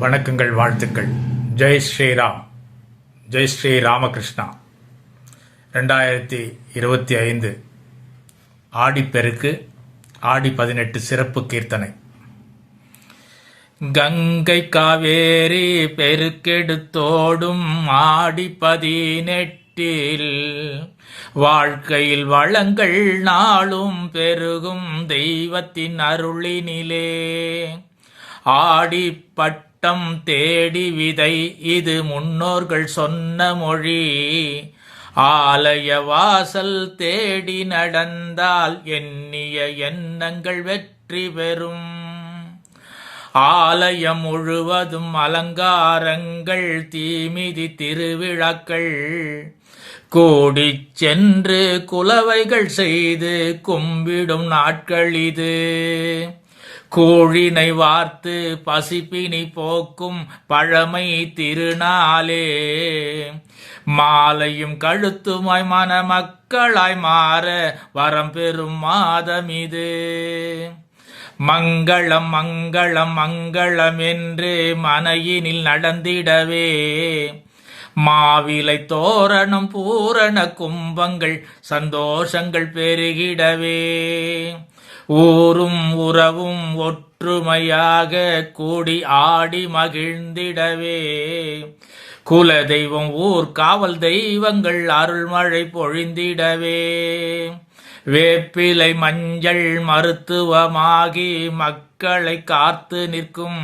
வணக்கங்கள் வாழ்த்துக்கள். ஜெய் ஸ்ரீராம். ஜெய் ஸ்ரீ ராமகிருஷ்ணா ரெண்டாயிரத்தி இருபத்தி ஐந்து ஆடிப்பெருக்கு ஆடி பதினெட்டு சிறப்பு கீர்த்தனை. கங்கை காவேரி பெருக்கெடுத்தோடும் ஆடி பதினெட்டில் வாழ்க்கையில் வளங்கள் நாளும் பெருகும் தெய்வத்தின் அருளினிலே. ஆடி பட்டம் தேடி விதை இது முன்னோர்கள் சொன்ன மொழி. ஆலய வாசல் தேடி நடந்தால் எண்ணிய எண்ணங்கள் வெற்றி பெறும். ஆலயம் முழுவதும் அலங்காரங்கள் தீமிதி திருவிழாக்கள். கூடி சென்று குலவைகள் செய்து கும்பிடும் நாட்கள் இது. கோழினை வார்த்து பசிப்பினி போக்கும் பழமை திருநாளே. மாலையும் கழுத்துமாய் மணமக்களாய் மாற வரம் பெறும் மாதம் இது. மங்களம் மங்களம் மங்களம் என்று மனையினில் நடந்திடவே. மாவிலை தோரணம் பூரண கும்பங்கள் சந்தோஷங்கள் பெருகிடவே. ஊரும் உறவும் ஒற்றுமையாக கூடி ஆடி மகிழ்ந்திடவே. குல தெய்வம் ஊர் காவல் தெய்வங்கள் அருள்மழை பொழிந்திடவே. வேப்பிலை மஞ்சள் மருத்துவமாகி மக்களை காத்து நிற்கும்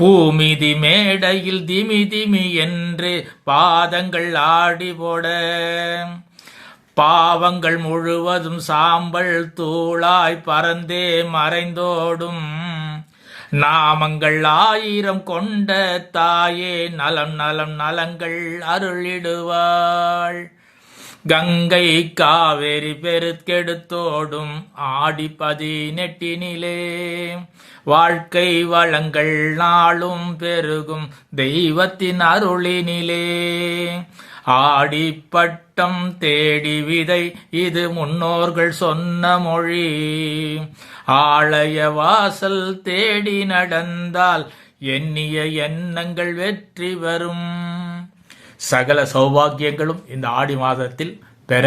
பூமிதி மேடையில் திமி திமி என்று பாதங்கள் ஆடி போட. பாவங்கள் முழுவதும் சாம்பல் தூளாய் பறந்தே மறைந்தோடும். நாமங்கள் ஆயிரம் கொண்ட தாயே நலம் நலம் நலங்கள் அருளிடுவாள். கங்கை காவேரி பெருக்கெடுத்தோடும் ஆடி பதினெட்டினிலே. வாழ்க்கை வளங்கள் நாளும் பெருகும் தெய்வத்தின் அருளினிலே. ஆடிப்பட்டம் தேடி விதை இது முன்னோர்கள் சொன்ன மொழி. ஆலய வாசல் தேடி நடந்தால் எண்ணிய எண்ணங்கள் வெற்றி வரும். சகல சௌபாகியங்களும் இந்த ஆடி மாதத்தில் பெற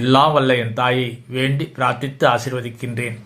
எல்லாம் வல்ல என் தாயை வேண்டி பிரார்த்தித்து ஆசிர்வதிக்கின்றேன்.